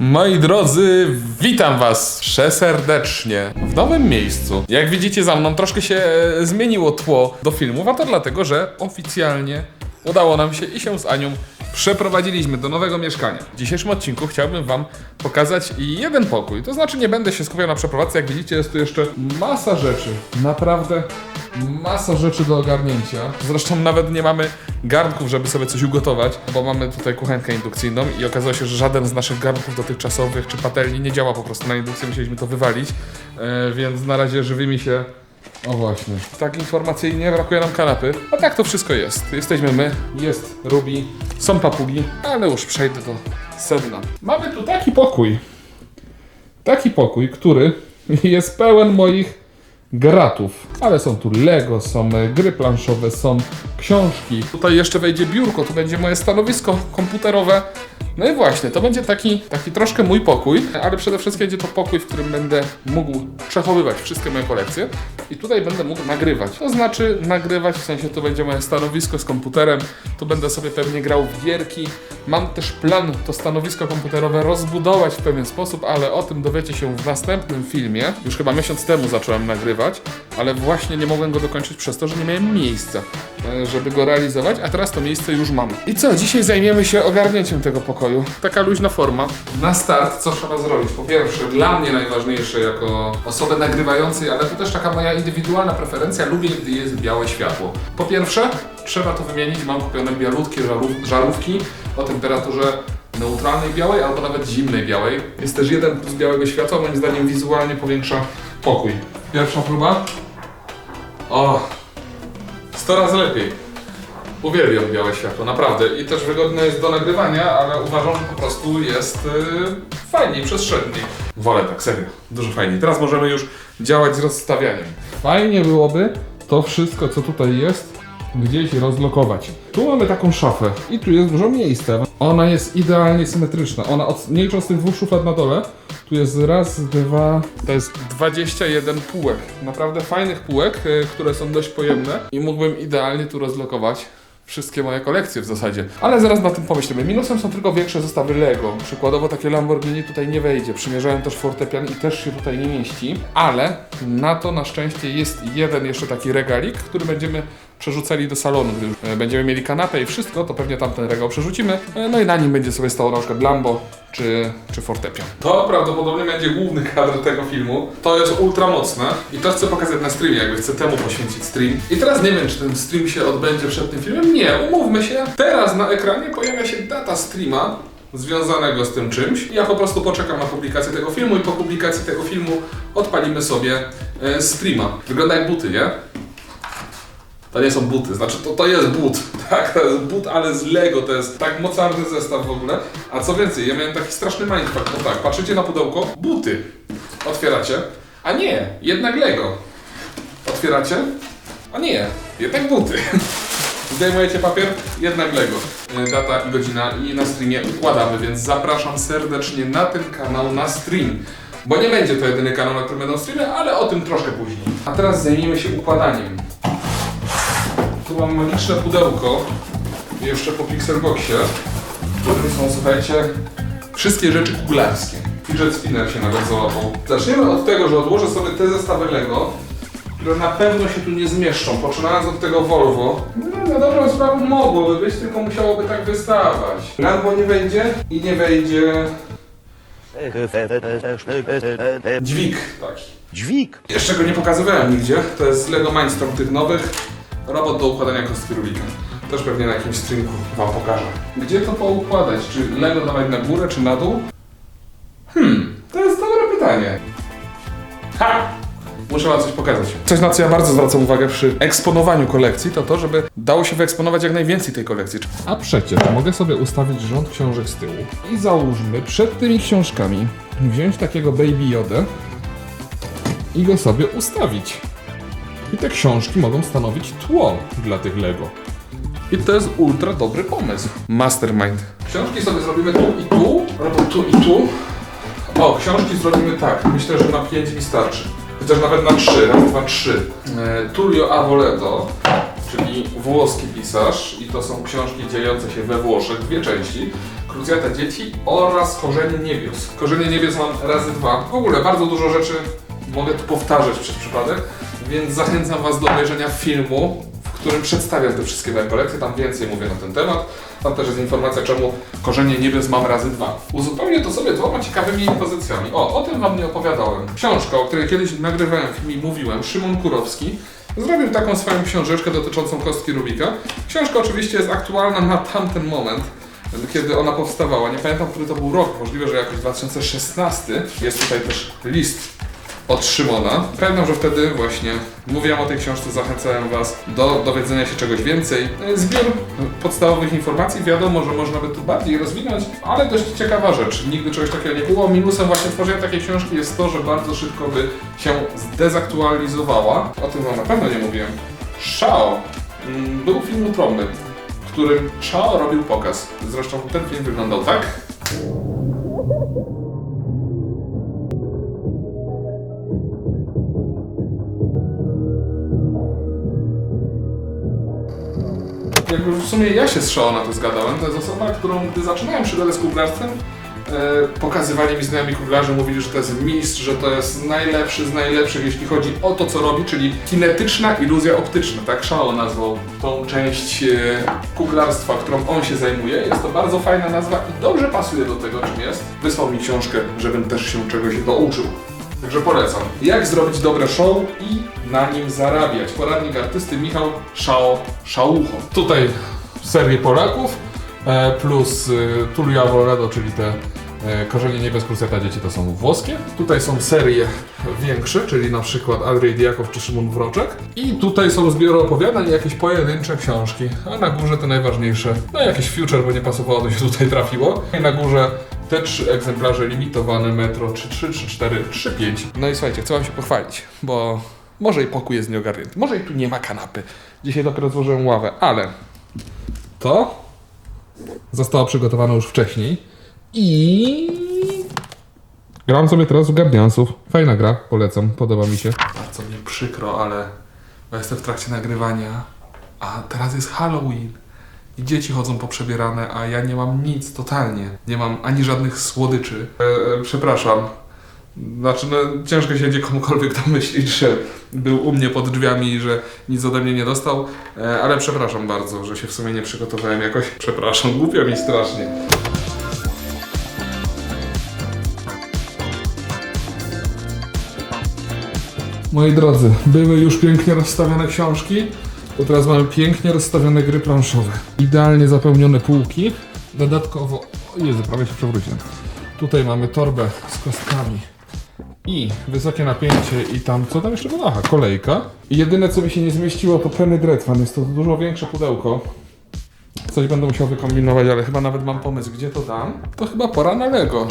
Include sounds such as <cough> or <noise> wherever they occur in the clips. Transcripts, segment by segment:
Moi drodzy, witam was przeserdecznie w nowym miejscu. Jak widzicie za mną troszkę się e, zmieniło tło do filmów, a to dlatego, że oficjalnie udało nam się i się z Anią przeprowadziliśmy do nowego mieszkania. W dzisiejszym odcinku chciałbym wam pokazać jeden pokój. To znaczy nie będę się skupiał na przeprowadzce, jak widzicie jest tu jeszcze masa rzeczy. Naprawdę masa rzeczy do ogarnięcia. Zresztą nawet nie mamy garnków, żeby sobie coś ugotować, bo mamy tutaj kuchenkę indukcyjną i okazało się, że żaden z naszych garnków dotychczasowych czy patelni nie działa po prostu na indukcję, musieliśmy to wywalić, e, więc na razie żywymi się o właśnie. Tak informacyjnie brakuje nam kanapy. A tak to wszystko jest. Jesteśmy my, jest Ruby, są papugi, ale już przejdę do sedna. Mamy tu taki pokój. Taki pokój, który <laughs> jest pełen moich gratów. Ale są tu Lego, są e, gry planszowe, są książki. Tutaj jeszcze wejdzie biurko, tu będzie moje stanowisko komputerowe. No i właśnie, to będzie taki, taki troszkę mój pokój, ale przede wszystkim będzie to pokój, w którym będę mógł przechowywać wszystkie moje kolekcje i tutaj będę mógł nagrywać. To znaczy nagrywać, w sensie to będzie moje stanowisko z komputerem, tu będę sobie pewnie grał w gierki. Mam też plan to stanowisko komputerowe rozbudować w pewien sposób, ale o tym dowiecie się w następnym filmie. Już chyba miesiąc temu zacząłem nagrywać, ale właśnie nie mogłem go dokończyć przez to, że nie miałem miejsca, e, żeby go realizować, a teraz to miejsce już mam. I co, dzisiaj zajmiemy się ogarnięciem tego pokoju. Taka luźna forma. Na start co trzeba zrobić? Po pierwsze, dla mnie najważniejsze jako osoby nagrywającej, ale to też taka moja indywidualna preferencja, lubię gdy jest białe światło. Po pierwsze, trzeba to wymienić, mam kupione bialutkie żarów- żarówki o temperaturze neutralnej białej albo nawet zimnej białej. Jest też jeden plus białego światła, moim zdaniem wizualnie powiększa pokój. Pierwsza próba. O, 100 razy lepiej. Uwielbiam białe światło, naprawdę. I też wygodne jest do nagrywania, ale uważam, że po prostu jest yy, fajniej, przestrzenniej. Wolę tak, serio. Dużo fajniej. Teraz możemy już działać z rozstawianiem. Fajnie byłoby to wszystko, co tutaj jest, gdzieś rozlokować. Tu mamy taką szafę i tu jest dużo miejsca. Ona jest idealnie symetryczna. Ona, od, nie licząc tych dwóch szuflad na dole, tu jest raz, dwa... To jest 21 półek. Naprawdę fajnych półek, y, które są dość pojemne i mógłbym idealnie tu rozlokować wszystkie moje kolekcje w zasadzie. Ale zaraz na tym pomyślimy. Minusem są tylko większe zestawy Lego. Przykładowo takie Lamborghini tutaj nie wejdzie. Przymierzałem też fortepian i też się tutaj nie mieści. Ale na to na szczęście jest jeden jeszcze taki regalik, który będziemy przerzucali do salonu. Gdy już e, będziemy mieli kanapę i wszystko, to pewnie tamten regał przerzucimy. E, No i na nim będzie sobie stało na przykład Lambo czy, czy fortepian. To prawdopodobnie będzie główny kadr tego filmu. To jest ultra mocne i to chcę pokazać na streamie, jakby chcę temu poświęcić stream. I teraz nie wiem, czy ten stream się odbędzie przed tym filmem. Nie, umówmy się. Teraz na ekranie pojawia się data streama związanego z tym czymś. Ja po prostu poczekam na publikację tego filmu i po publikacji tego filmu odpalimy sobie e, streama. Wygląda jak buty, nie? To nie są buty, znaczy to, to jest but, <laughs> tak? To jest but, ale z Lego, to jest tak mocarny zestaw w ogóle. A co więcej, ja miałem taki straszny mindfuck, bo tak, patrzycie na pudełko, buty. Otwieracie, a nie, jednak Lego. Otwieracie, a nie, jednak buty. <laughs> Zdejmujecie papier, jednak Lego. E, Data i godzina i na streamie układamy, więc zapraszam serdecznie na ten kanał na stream. Bo nie będzie to jedyny kanał, na którym będą streamy, ale o tym troszkę później. A teraz zajmijmy się układaniem. Tu mam magiczne pudełko, jeszcze po Pixelboxie, w którym są, słuchajcie, wszystkie rzeczy kuglarskie. Fidget spinner się nawet załapał. Zaczniemy od tego, że odłożę sobie te zestawy Lego, które na pewno się tu nie zmieszczą, poczynając od tego Volvo. No, na dobrą sprawę mogłoby być, tylko musiałoby tak wystawać. Lambo nie wejdzie i nie wejdzie dźwig taki. Dźwig. Jeszcze go nie pokazywałem nigdzie. To jest Lego Mindstorm tych nowych. Robot do układania kostki Rubika. Też pewnie na jakimś streamku wam pokażę. Gdzie to poukładać? Czy Lego dawać na górę, czy na dół? Hmm, to jest dobre pytanie. Ha! Muszę wam coś pokazać. Coś, na co ja bardzo zwracam uwagę przy eksponowaniu kolekcji, to to, żeby dało się wyeksponować jak najwięcej tej kolekcji. A przecież mogę sobie ustawić rząd książek z tyłu. I załóżmy przed tymi książkami wziąć takiego Baby Yoda i go sobie ustawić. I te książki mogą stanowić tło dla tych Lego. I to jest ultra dobry pomysł. Mastermind. Książki sobie zrobimy tu i tu, albo tu i tu. O, książki zrobimy tak. Myślę, że na 5 mi starczy. Chociaż nawet na 3. Raz, dwa, trzy. E, Tullio Avoledo, czyli włoski pisarz i to są książki dziejące się we Włoszech, dwie części. Krucjata dzieci oraz Korzenie niebios. Korzenie niebios mam razy dwa. W ogóle bardzo dużo rzeczy mogę tu powtarzać przez przypadek, więc zachęcam Was do obejrzenia filmu, w którym przedstawiam te wszystkie moje kolekcje. Tam więcej mówię na ten temat. Tam też jest informacja, czemu Korzenie niebios mam razy dwa. Uzupełnię to sobie dwoma ciekawymi pozycjami. O, o tym Wam nie opowiadałem. Książka, o której kiedyś nagrywałem film i mówiłem, Szymon Kurowski, zrobił taką swoją książeczkę dotyczącą kostki Rubika. Książka oczywiście jest aktualna na tamten moment, kiedy ona powstawała. Nie pamiętam, który to był rok, możliwe, że jakoś 2016. Jest tutaj też list od Szymona. Pamiętam, że wtedy właśnie mówiłem o tej książce, zachęcałem Was do dowiedzenia się czegoś więcej. Zbiór podstawowych informacji, wiadomo, że można by tu bardziej rozwinąć, ale dość ciekawa rzecz. Nigdy czegoś takiego nie było. Minusem właśnie tworzenia takiej książki jest to, że bardzo szybko by się zdezaktualizowała. O tym Wam na pewno nie mówiłem. Shao. Mm, Był film utronny, w którym Shao robił pokaz. Zresztą ten film wyglądał tak. Jakby w sumie ja się z Shao na to zgadałem, to jest osoba, którą gdy zaczynałem przygodę z kuglarstwem, e, pokazywali mi znajomi kuglarze, mówili, że to jest mistrz, że to jest najlepszy z najlepszych, jeśli chodzi o to, co robi, czyli kinetyczna iluzja optyczna, tak Shao nazwał tą część e, kuglarstwa, którą on się zajmuje. Jest to bardzo fajna nazwa i dobrze pasuje do tego, czym jest. Wysłał mi książkę, żebym też się czegoś douczył. Także polecam. Jak zrobić dobre show i na nim zarabiać? Poradnik artysty Michał Szao Szaucho. Tutaj serię Polaków e, plus e, Tullio czyli te e, Korzenie Niebios Krucjata Dzieci to są włoskie. Tutaj są serie większe, czyli na przykład Andrzej Diakow czy Szymon Wroczek. I tutaj są zbiory opowiadań i jakieś pojedyncze książki. A na górze te najważniejsze, no jakieś future, bo nie pasowało, to się tutaj trafiło. I na górze te trzy egzemplarze limitowane metro 3, 3, 3, 4, 3, 5. No i słuchajcie, chcę wam się pochwalić, bo może i pokój jest nieogarnięty, może i tu nie ma kanapy. Dzisiaj dopiero złożyłem ławę, ale to zostało przygotowane już wcześniej i gram sobie teraz w Guardiansów. Fajna gra, polecam, podoba mi się. Bardzo mi przykro, ale jestem w trakcie nagrywania, a teraz jest Halloween. I dzieci chodzą poprzebierane, a ja nie mam nic totalnie. Nie mam ani żadnych słodyczy. E, e, przepraszam. Znaczy, no, ciężko się będzie komukolwiek domyślić, że był u mnie pod drzwiami i że nic ode mnie nie dostał, e, ale przepraszam bardzo, że się w sumie nie przygotowałem jakoś. <laughs> Przepraszam, głupio mi strasznie. Moi drodzy, były już pięknie rozstawione książki, to teraz mamy pięknie rozstawione gry planszowe. Idealnie zapełnione półki. Dodatkowo, o Jezu, prawie się przewróciłem. Tutaj mamy torbę z kostkami i wysokie napięcie i tam, co tam jeszcze było? Aha, kolejka. I jedyne co mi się nie zmieściło to Penny Dreadfan, jest to dużo większe pudełko. Coś będę musiał wykombinować, ale chyba nawet mam pomysł, gdzie to dam. To chyba pora na Lego.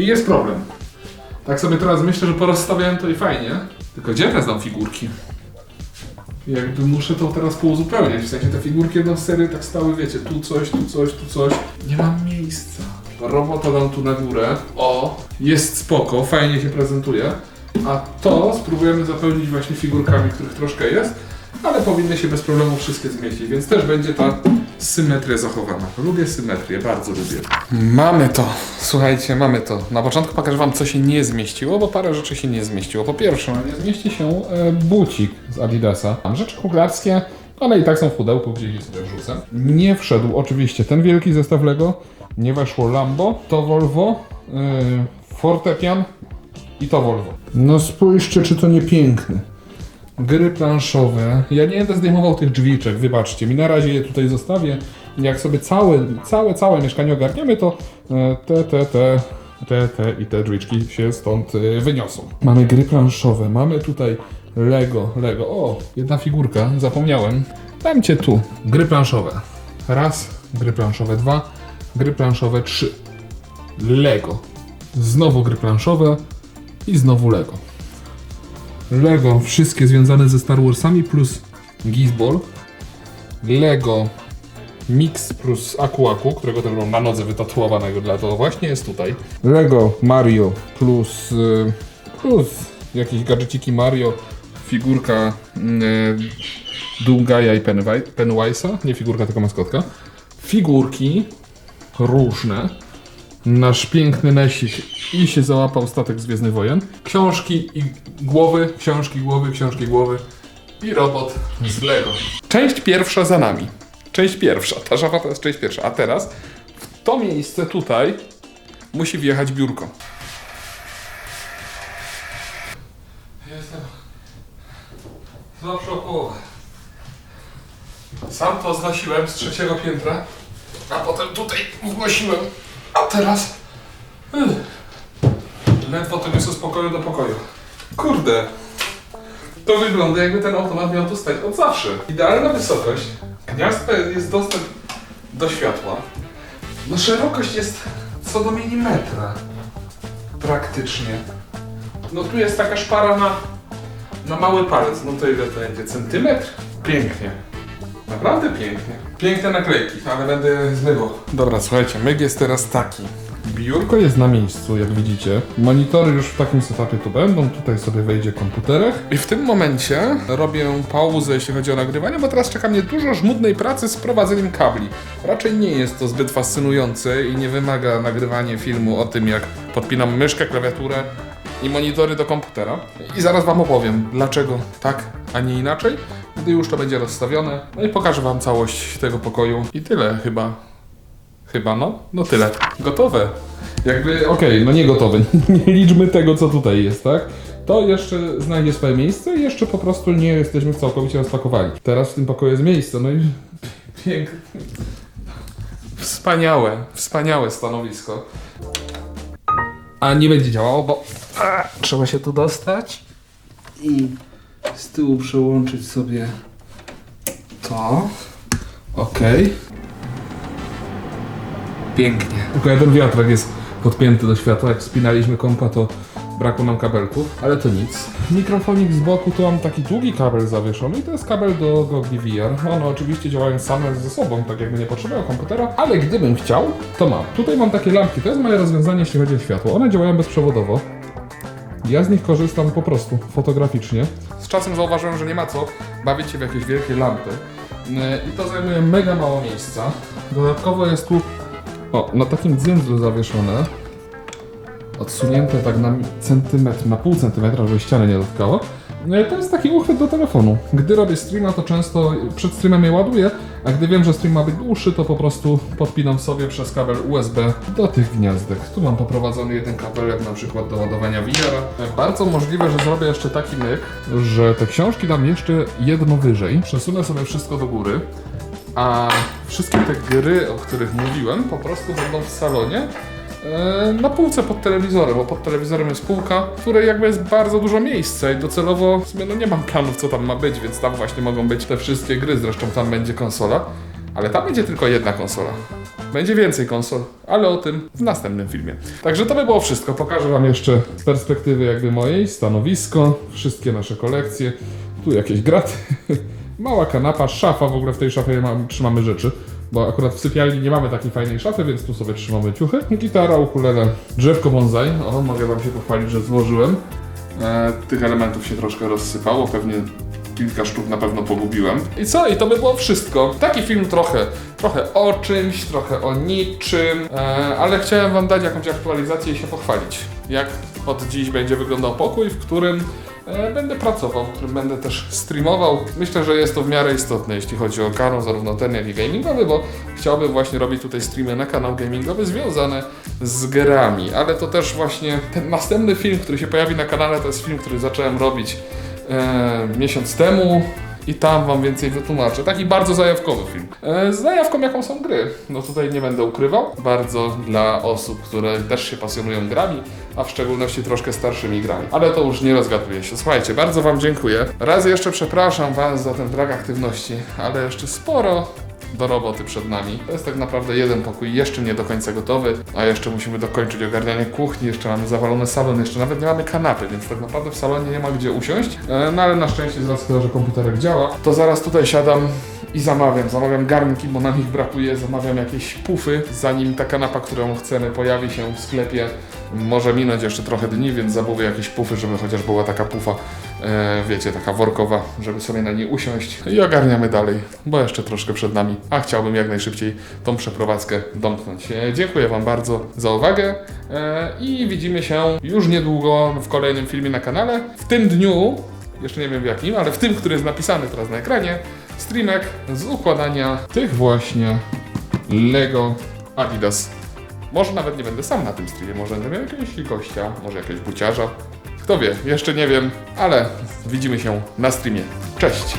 I jest problem. Tak sobie teraz myślę, że porozstawiałem to i fajnie. Tylko gdzie teraz dam figurki? Jakby muszę to teraz pouzupełniać. W sensie te figurki jedną z serii tak stały, wiecie, tu coś, tu coś, tu coś. Nie mam miejsca. Robota dam tu na górę. O, jest spoko, fajnie się prezentuje. A to spróbujemy zapełnić właśnie figurkami, których troszkę jest, ale powinny się bez problemu wszystkie zmieścić, więc też będzie ta symetria zachowana. Lubię symetrię, bardzo lubię. Mamy to, słuchajcie, mamy to. Na początku pokażę wam, co się nie zmieściło, bo parę rzeczy się nie zmieściło. Po pierwsze, nie zmieści się e, bucik z Adidasa. Mam rzeczy kuglarskie, ale i tak są w pudełku, gdzieś je sobie wrzucę. Nie wszedł oczywiście ten wielki zestaw Lego, nie weszło Lambo, to Volvo, yy, fortepian i to Volvo. No spójrzcie, czy to nie piękne. Gry planszowe. Ja nie będę zdejmował tych drzwiczek, wybaczcie mi. Na razie je tutaj zostawię. Jak sobie całe, całe, całe mieszkanie ogarniemy, to e, te, te, te, te, te i te drzwiczki się stąd e, wyniosą. Mamy gry planszowe, mamy tutaj Lego, Lego. O, jedna figurka, zapomniałem. Dam cię tu. Gry planszowe. Raz, gry planszowe dwa, gry planszowe trzy. Lego. Znowu gry planszowe i znowu Lego. Lego, wszystkie związane ze Star Warsami plus Gizball. Lego Mix plus Aku Aku, którego też mam na nodze wytatuowanego, dla to właśnie jest tutaj. Lego Mario plus, y, plus jakieś gadżeciki Mario, figurka y, Dungaja i Pennywi- Pennywise'a, nie figurka, tylko maskotka. Figurki różne. Nasz piękny Nesik i się załapał statek z Gwiezdnych Wojen. Książki i głowy, książki, głowy, książki, głowy i robot z Lego. Część pierwsza za nami. Część pierwsza. Ta szafa to jest część pierwsza. A teraz w to miejsce tutaj musi wjechać biurko. Jestem zawsze o połowę. Sam to znosiłem z trzeciego piętra, a potem tutaj wnosiłem, a teraz ugh, ledwo to niosę z pokoju do pokoju. Kurde, to wygląda jakby ten automat miał tu stać od zawsze. Idealna wysokość, gniazdka jest dostęp do światła. No szerokość jest co do milimetra. Praktycznie. No tu jest taka szpara na, na mały palec. No to ile to będzie? Centymetr? Pięknie. Naprawdę pięknie. Piękne naklejki, ale będę zmywał. Dobra, słuchajcie, myk jest teraz taki. Biurko jest na miejscu, jak widzicie. Monitory już w takim setupie tu będą. Tutaj sobie wejdzie komputerek. I w tym momencie robię pauzę, jeśli chodzi o nagrywanie, bo teraz czeka mnie dużo żmudnej pracy z prowadzeniem kabli. Raczej nie jest to zbyt fascynujące i nie wymaga nagrywania filmu o tym, jak podpinam myszkę, klawiaturę i monitory do komputera. I zaraz Wam opowiem, dlaczego tak, a nie inaczej, gdy już to będzie rozstawione. No i pokażę Wam całość tego pokoju. I tyle chyba. Chyba, no. No tyle. Gotowe. Jakby, okej, no nie gotowe. <laughs> nie liczmy tego, co tutaj jest, tak? To jeszcze znajdzie swoje miejsce i jeszcze po prostu nie jesteśmy całkowicie rozpakowani. Teraz w tym pokoju jest miejsce, no i <laughs> piękne. Wspaniałe, wspaniałe stanowisko. A nie będzie działało, bo a, trzeba się tu dostać i z tyłu przełączyć sobie to. Okej. Pięknie. Tylko jeden wiatrak jest podpięty do światła. Jak spinaliśmy kompa, to brakło nam kabelków, ale to nic. Mikrofonik z boku, tu mam taki długi kabel zawieszony i to jest kabel do gogli VR. One oczywiście działają same ze sobą, tak jakby nie potrzebują komputera, ale gdybym chciał, to mam. Tutaj mam takie lampki, to jest moje rozwiązanie, jeśli chodzi o światło. One działają bezprzewodowo. Ja z nich korzystam po prostu fotograficznie. Z czasem zauważyłem, że nie ma co bawić się w jakieś wielkie lampy. Yy, I to zajmuje mega mało miejsca. Dodatkowo jest tu o, na takim dzyndzlu zawieszone. Odsunięte tak na centymetr, na pół centymetra, żeby ściany nie dotkało. No to jest taki uchwyt do telefonu. Gdy robię streama, to często przed streamem je ładuję, a gdy wiem, że stream ma być dłuższy, to po prostu podpinam sobie przez kabel USB do tych gniazdek. Tu mam poprowadzony jeden kabelek na przykład do ładowania VR. Bardzo możliwe, że zrobię jeszcze taki myk, że te książki dam jeszcze jedno wyżej. Przesunę sobie wszystko do góry. A wszystkie te gry, o których mówiłem, po prostu będą w salonie e, na półce pod telewizorem, bo pod telewizorem jest półka, w której jakby jest bardzo dużo miejsca i docelowo w sumie no nie mam planów co tam ma być, więc tam właśnie mogą być te wszystkie gry, zresztą tam będzie konsola, ale tam będzie tylko jedna konsola. Będzie więcej konsol, ale o tym w następnym filmie. Także to by było wszystko. Pokażę Wam jeszcze z perspektywy jakby mojej stanowisko, wszystkie nasze kolekcje, tu jakieś graty. <laughs> Mała kanapa, szafa, w ogóle w tej szafie mam, trzymamy rzeczy, bo akurat w sypialni nie mamy takiej fajnej szafy, więc tu sobie trzymamy ciuchy. Gitara, ukulele, drzewko bonsai, o, mogę Wam się pochwalić, że złożyłem. E, tych elementów się troszkę rozsypało, pewnie kilka sztuk na pewno pogubiłem. I co? I to by było wszystko. Taki film trochę, trochę o czymś, trochę o niczym, e, ale chciałem Wam dać jakąś aktualizację i się pochwalić. Jak od dziś będzie wyglądał pokój, w którym będę pracował, w którym będę też streamował. Myślę, że jest to w miarę istotne, jeśli chodzi o kanał, zarówno ten, jak i gamingowy, bo chciałbym właśnie robić tutaj streamy na kanał gamingowy związane z grami, ale to też właśnie ten następny film, który się pojawi na kanale, to jest film, który zacząłem robić e, miesiąc temu i tam wam więcej wytłumaczę. Taki bardzo zajawkowy film. E, z zajawką jaką są gry. No tutaj nie będę ukrywał. Bardzo dla osób, które też się pasjonują grami, a w szczególności troszkę starszymi grami. Ale to już nie rozgaduję się. Słuchajcie, bardzo wam dziękuję. Raz jeszcze przepraszam was za ten brak aktywności, ale jeszcze sporo do roboty przed nami. To jest tak naprawdę jeden pokój, jeszcze nie do końca gotowy, a jeszcze musimy dokończyć ogarnianie kuchni, jeszcze mamy zawalony salon, jeszcze nawet nie mamy kanapy, więc tak naprawdę w salonie nie ma gdzie usiąść. E, No ale na szczęście z racji tego, że komputerek działa, to zaraz tutaj siadam i zamawiam. Zamawiam garnki, bo nam ich brakuje, zamawiam jakieś pufy, zanim ta kanapa, którą chcemy, pojawi się w sklepie. Może minąć jeszcze trochę dni, więc zamówię jakieś pufy, żeby chociaż była taka pufa, e, wiecie, taka workowa, żeby sobie na niej usiąść i ogarniamy dalej, bo jeszcze troszkę przed nami, a chciałbym jak najszybciej tą przeprowadzkę domknąć. E, dziękuję Wam bardzo za uwagę e, i widzimy się już niedługo w kolejnym filmie na kanale. W tym dniu, jeszcze nie wiem w jakim, ale w tym, który jest napisany teraz na ekranie, streamek z układania tych właśnie Lego Adidas. Może nawet nie będę sam na tym streamie, może będę miał jakiegoś gościa, może jakiegoś buciarza. Kto wie, jeszcze nie wiem, ale widzimy się na streamie. Cześć!